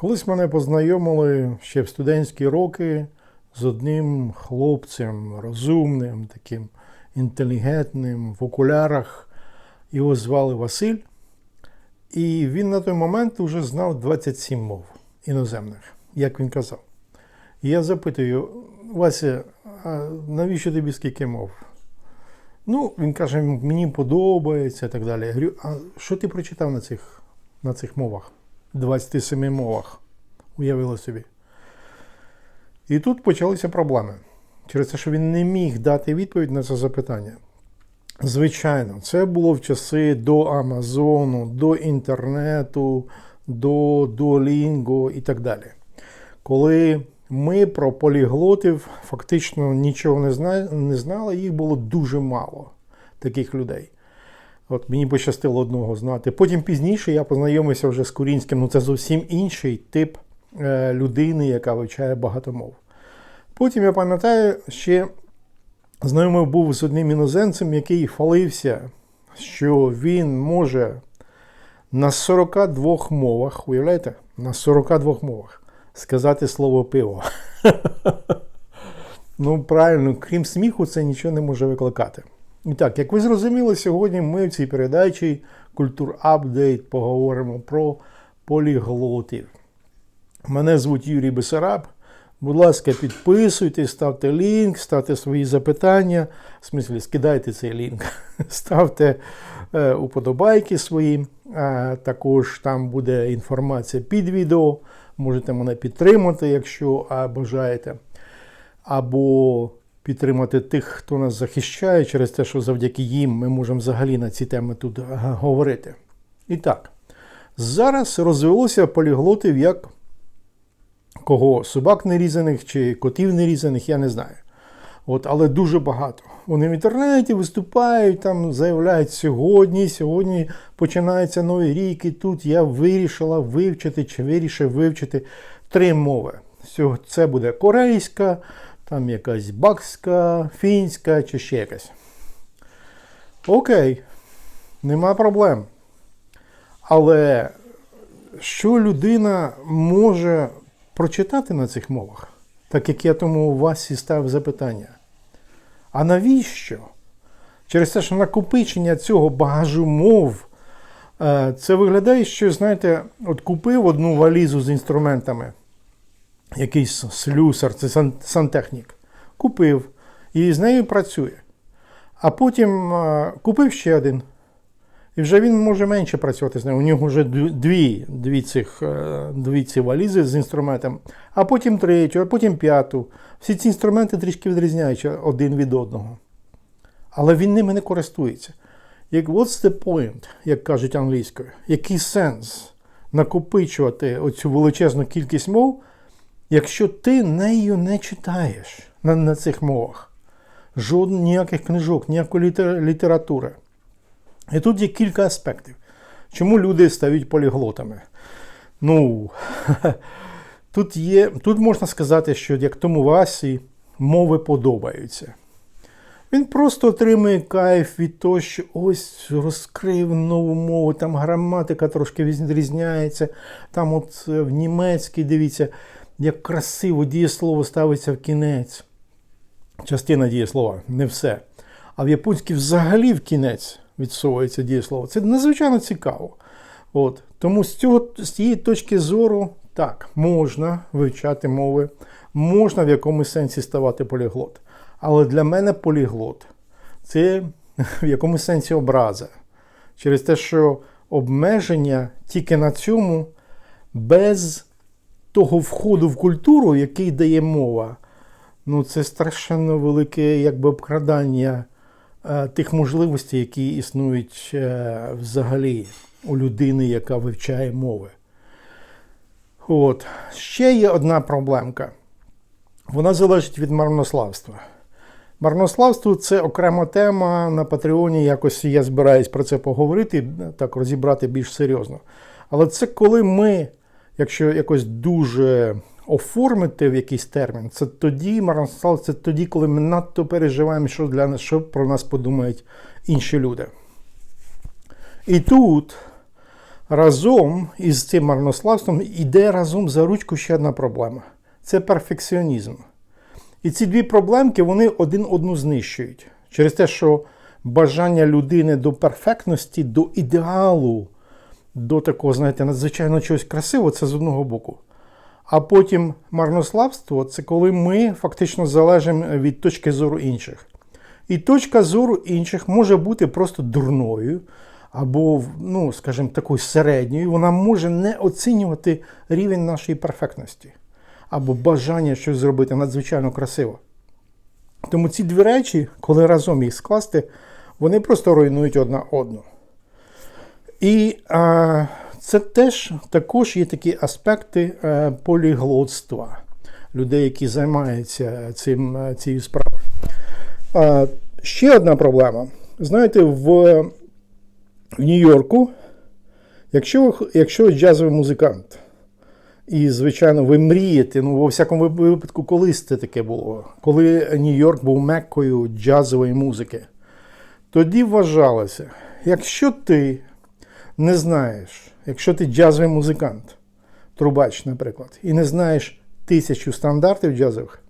Колись мене познайомили ще в студентські роки з одним хлопцем розумним, таким інтелігентним, в окулярах. Його звали Василь. І він на той момент вже знав 27 мов іноземних, як він казав. І я запитую, Вася, а навіщо тобі скільки мов? Ну, він каже, мені подобається і так далі. Я говорю, а що ти прочитав на цих, на цих мовах? 27 мовах. Уявили собі. І тут почалися проблеми. Через те, що він не міг дати відповідь на це запитання. Звичайно, це було в часи до Амазону, до інтернету, до Duolingo і так далі. Коли ми про поліглотів фактично нічого не, знали, їх було дуже мало таких людей. От мені пощастило одного знати. Потім пізніше я познайомився вже з Курінським, ну це зовсім інший тип е, людини, яка вивчає багато мов. Потім я пам'ятаю, ще знайомий був з одним іноземцем, який хвалився, що він може на 42 мовах, уявляєте, на 42 мовах сказати слово пиво. ну, правильно, крім сміху, це нічого не може викликати. Так, як ви зрозуміли, сьогодні ми в цій передачі Культур Апдейт поговоримо про поліглотів. Мене звуть Юрій Бесараб. Будь ласка, підписуйтесь, ставте лінк, ставте свої запитання. В смислі, скидайте цей лінк, ставте е, уподобайки свої. Е, також там буде інформація під відео. Можете мене підтримати, якщо бажаєте. Або підтримати тих, хто нас захищає, через те, що завдяки їм ми можемо взагалі на ці теми тут говорити. І так, зараз розвелося поліглотів як кого собак нерізаних чи котів нерізаних, я не знаю. От, Але дуже багато. Вони в інтернеті виступають, там заявляють сьогодні, сьогодні починається новий рік, і тут я вирішила вивчити чи вирішив вивчити три мови. Це буде корейська, там якась бакська, фінська чи ще якась. Окей, нема проблем. Але що людина може прочитати на цих мовах, так як я тому у вас і став запитання. А навіщо? Через те, що накопичення цього багажу мов, е, це виглядає, що, знаєте, от купив одну валізу з інструментами, якийсь слюсар, це сантехнік, купив і з нею працює. А потім е, купив ще один. І вже він може менше працювати з ним. У нього вже дві дві, цих, е, дві ці валізи з інструментом, а потім третю, а потім п'яту. Всі ці інструменти трішки відрізняються один від одного. Але він ними не користується. Як What's the point, як кажуть англійською, який сенс накопичувати оцю величезну кількість мов, якщо ти нею не читаєш на, на цих мовах? Жодних ніяких книжок, ніякої літератури. І тут є кілька аспектів. Чому люди стають поліглотами? Ну, тут є, тут можна сказати, що як тому Васі мови подобаються. Він просто отримує кайф від того, що ось розкрив нову мову, там граматика трошки відрізняється. Там от е, в німецькій, дивіться, як красиво дієслово ставиться в кінець. Частина дієслова, не все. А в японській взагалі в кінець відсовується дієслово. Це надзвичайно цікаво. От. Тому з цього, з цієї точки зору, так, можна вивчати мови, можна в якомусь сенсі ставати поліглот. Але для мене поліглот це в якомусь сенсі образа. Через те, що обмеження тільки на цьому, без того входу в культуру, який дає мова, ну це страшенно велике якби обкрадання. Е, тих можливостей, які існують е, взагалі у людини, яка вивчає мови. От. Ще є одна проблемка. Вона залежить від марнославства. Марнославство це окрема тема на Патреоні. Якось я збираюсь про це поговорити, так розібрати більш серйозно. Але це коли ми, якщо якось дуже оформити в якийсь термін, це тоді марнослав, це тоді, коли ми надто переживаємо, що для нас, що про нас подумають інші люди. І тут разом із цим марнославством йде разом за ручку ще одна проблема це перфекціонізм. І ці дві проблемки вони один одну знищують. Через те, що бажання людини до перфектності, до ідеалу, до такого, знаєте, надзвичайно чогось красивого, це з одного боку. А потім марнославство це коли ми фактично залежимо від точки зору інших. І точка зору інших може бути просто дурною, або, ну, скажімо, такою середньою. Вона може не оцінювати рівень нашої перфектності або бажання щось зробити надзвичайно красиво. Тому ці дві речі, коли разом їх скласти, вони просто руйнують одна одну. І а, це теж також є такі аспекти а, поліглотства людей, які займаються цим, цією справою. А, ще одна проблема. Знаєте, в, Нью-Йорку, якщо, якщо джазовий музикант, і, звичайно, ви мрієте, ну, во всякому випадку, колись це таке було, коли Нью-Йорк був меккою джазової музики, тоді вважалося, якщо ти не знаєш, якщо ти джазовий музикант, трубач, наприклад, і не знаєш тисячу стандартів джазових,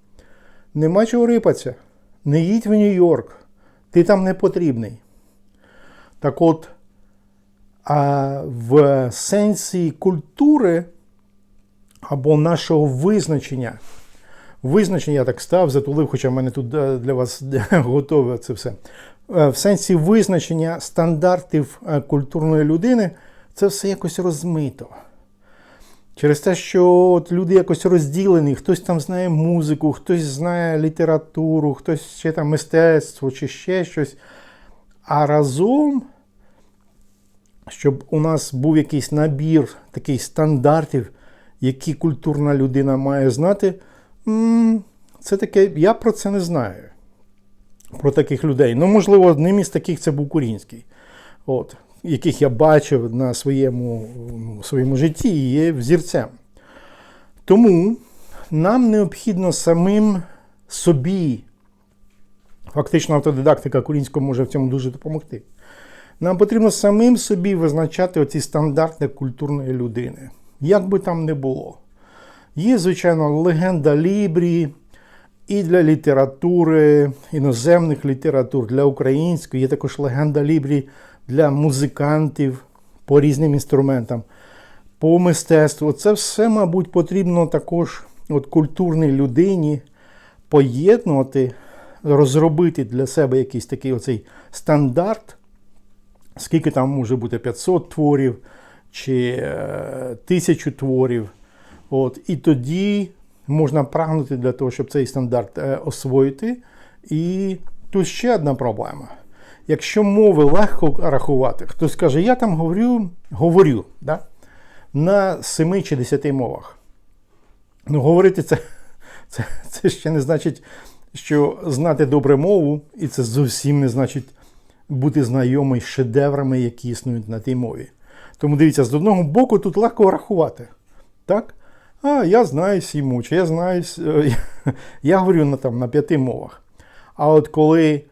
нема чого рипатися. Не їдь в Нью-Йорк, ти там не потрібний. Так от, а в сенсі культури або нашого визначення. Визначення я так став, затулив, хоча в мене тут е, для вас готове це все. Е, В сенсі визначення стандартів е, культурної людини це все якось розмито. Через те, що от люди якось розділені, хтось там знає музику, хтось знає літературу, хтось ще там мистецтво чи ще щось. А разом, щоб у нас був якийсь набір таких стандартів, які культурна людина має знати, це таке, я про це не знаю. Про таких людей. Ну, можливо, одним із таких це був Курінський. От яких я бачив на своєму, своєму житті і є взірцем. Тому нам необхідно самим собі, фактично автодидактика Курінського може в цьому дуже допомогти. Нам потрібно самим собі визначати оці стандарти культурної людини. Як би там не було. Є, звичайно, легенда Лібрі і для літератури, іноземних літератур, для української, є також легенда Лібрі для музикантів по різним інструментам, по мистецтву. Це все, мабуть, потрібно також от, культурній людині поєднувати, розробити для себе якийсь такий оцей стандарт, скільки там може бути 500 творів чи е, тисячу творів. От, І тоді можна прагнути для того, щоб цей стандарт е, освоїти. І тут ще одна проблема. Якщо мови легко рахувати, хтось каже, я там говорю говорю да? на 7 чи 10 мовах. Ну, говорити це, це, це ще не значить, що знати добре мову, і це зовсім не значить бути знайомий з шедеврами, які існують на тій мові. Тому дивіться, з одного боку тут легко рахувати. Так? А, я знаю сіму, чи я знаю, е, я говорю на, там, на п'яти мовах. А от коли.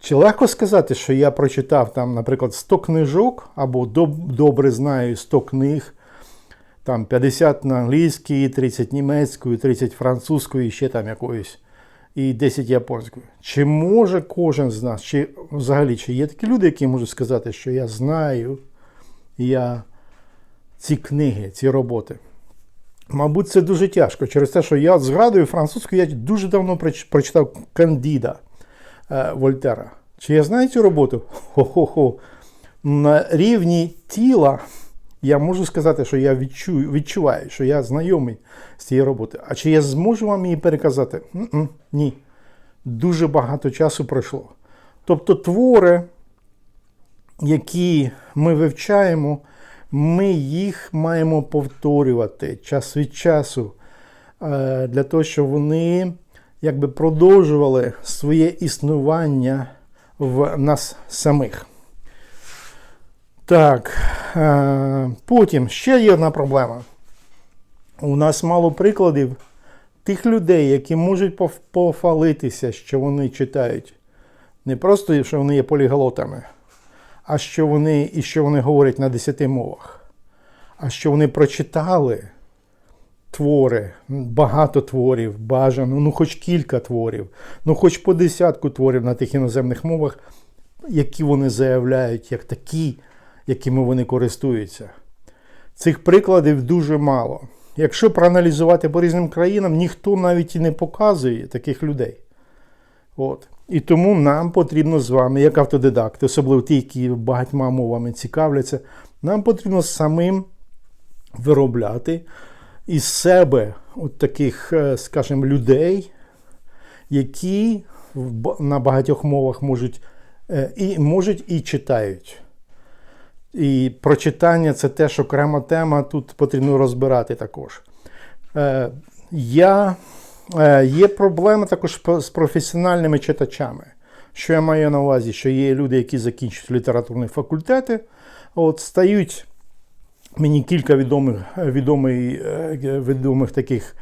Чи легко сказати, що я прочитав там, наприклад, 100 книжок, або добре знаю 100 книг, там 50 на англійській, 30 німецькою, 30 французькою, ще там якоюсь, і 10 японською. Чи може кожен з нас, чи взагалі чи є такі люди, які можуть сказати, що я знаю я ці книги, ці роботи? Мабуть, це дуже тяжко. Через те, що я згадую французьку, я дуже давно прочитав Кандіда. Вольтера. Чи я знаю цю роботу? Хо-хо-хо. На рівні тіла я можу сказати, що я відчую, відчуваю, що я знайомий з цією роботою. А чи я зможу вам її переказати? Н-н, ні. Дуже багато часу пройшло. Тобто твори, які ми вивчаємо, ми їх маємо повторювати час від часу для того, щоб вони якби продовжували своє існування в нас самих. Так, е, потім ще є одна проблема. У нас мало прикладів тих людей, які можуть пофалитися, що вони читають. Не просто, що вони є поліглотами, а що вони, і що вони говорять на десяти мовах, а що вони прочитали твори, багато творів, бажано, ну хоч кілька творів, ну хоч по десятку творів на тих іноземних мовах, які вони заявляють, як такі, якими вони користуються. Цих прикладів дуже мало. Якщо проаналізувати по різним країнам, ніхто навіть і не показує таких людей. От. І тому нам потрібно з вами, як автодидакти, особливо ті, які багатьма мовами цікавляться, нам потрібно самим виробляти із себе от таких, е, скажімо, людей, які на багатьох мовах можуть е, і, можуть і читають. І прочитання це теж окрема тема, тут потрібно розбирати також. Е, я, є проблема також з професіональними читачами. Що я маю на увазі? Що є люди, які закінчують літературні факультети, от стають мені кілька відомих, відомих, відомих таких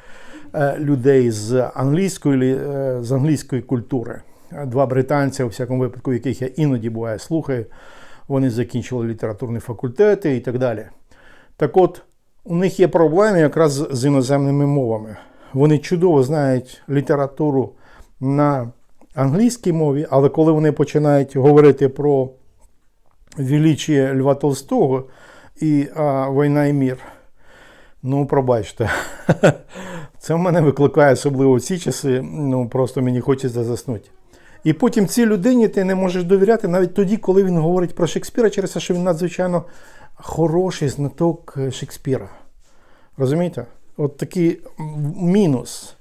е, людей з англійської, е, з англійської культури. Два британця, у всякому випадку, яких я іноді буває слухаю, вони закінчили літературні факультети і так далі. Так от, у них є проблеми якраз з іноземними мовами. Вони чудово знають літературу на англійській мові, але коли вони починають говорити про величіє Льва Толстого і а, Війна і мір, ну, пробачте, це в мене викликає особливо ці часи, ну просто мені хочеться заснути. І потім цій людині ти не можеш довіряти навіть тоді, коли він говорить про Шекспіра, через те, що він надзвичайно хороший знаток е, Шекспіра. Розумієте? От такий мінус.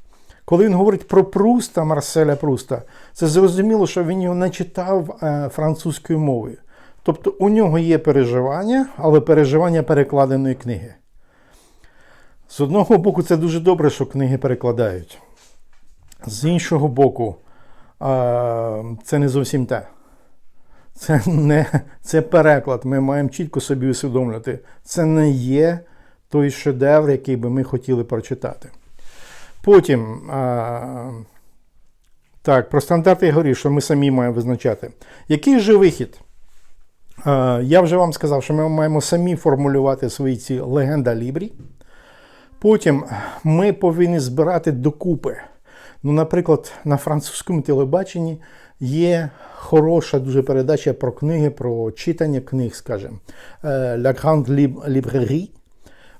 Коли він говорить про Пруста, Марселя Пруста, це зрозуміло, що він його не читав е, французькою мовою. Тобто у нього є переживання, але переживання перекладеної книги. З одного боку, це дуже добре, що книги перекладають. З іншого боку, це не зовсім те. Це не це переклад. Ми маємо чітко собі усвідомлювати. Це не є той шедевр, який би ми хотіли прочитати. Потім, а, так, про стандарти я говорив, що ми самі маємо визначати. Який же вихід? А, я вже вам сказав, що ми маємо самі формулювати свої ці легенда Лібрі. Потім ми повинні збирати докупи. Ну, наприклад, на французькому телебаченні є хороша дуже передача про книги, про читання книг, скажімо, е, La Grande Librairie.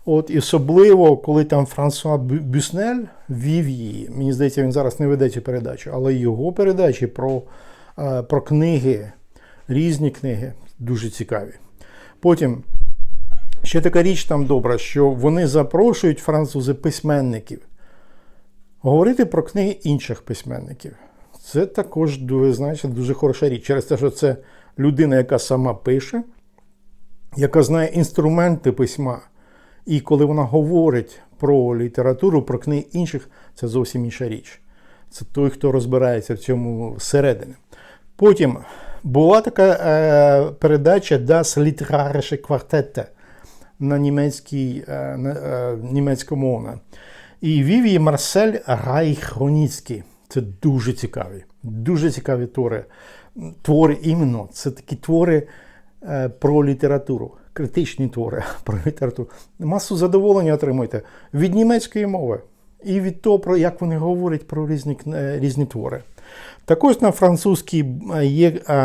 От, і особливо, коли там Франсуа Бюснель вів її. Мені здається, він зараз не веде цю передачу, але його передачі про, е, про книги, різні книги, дуже цікаві. Потім ще така річ там добра, що вони запрошують французи письменників говорити про книги інших письменників. Це також ви знаєте, дуже хороша річ. Через те, що це людина, яка сама пише, яка знає інструменти письма. І коли вона говорить про літературу, про книги інших, це зовсім інша річ. Це той, хто розбирається в цьому всередині. Потім була така е, передача Das Literarische Quartette на німецькій, е, е, німецькомовна. І вів її Марсель Райхроніцький. Це дуже цікаві, дуже цікаві твори. Твори іменно, це такі твори е, про літературу, критичні твори про літературу. Масу задоволення отримуєте від німецької мови і від того, як вони говорять про різні, е, різні твори. Також на французькій е, є е,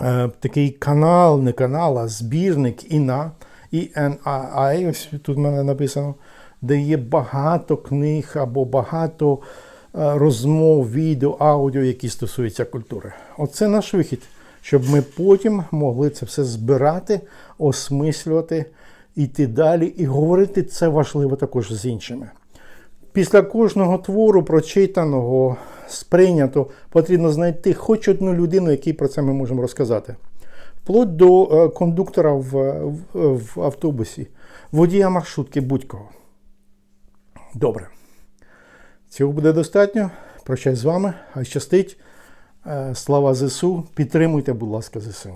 е, такий канал, не канал, а збірник ІНА, INAI, ось тут в мене написано, де є багато книг або багато е, розмов, відео, аудіо, які стосуються культури. Оце наш вихід, щоб ми потім могли це все збирати, осмислювати, йти далі і говорити це важливо також з іншими. Після кожного твору, прочитаного, сприйнято, потрібно знайти хоч одну людину, якій про це ми можемо розказати. Вплоть до е, кондуктора в, в, автобусі, водія маршрутки будь-кого. Добре. Цього буде достатньо. Прощай з вами. Хай щастить. Е, Слава ЗСУ. Підтримуйте, будь ласка, ЗСУ.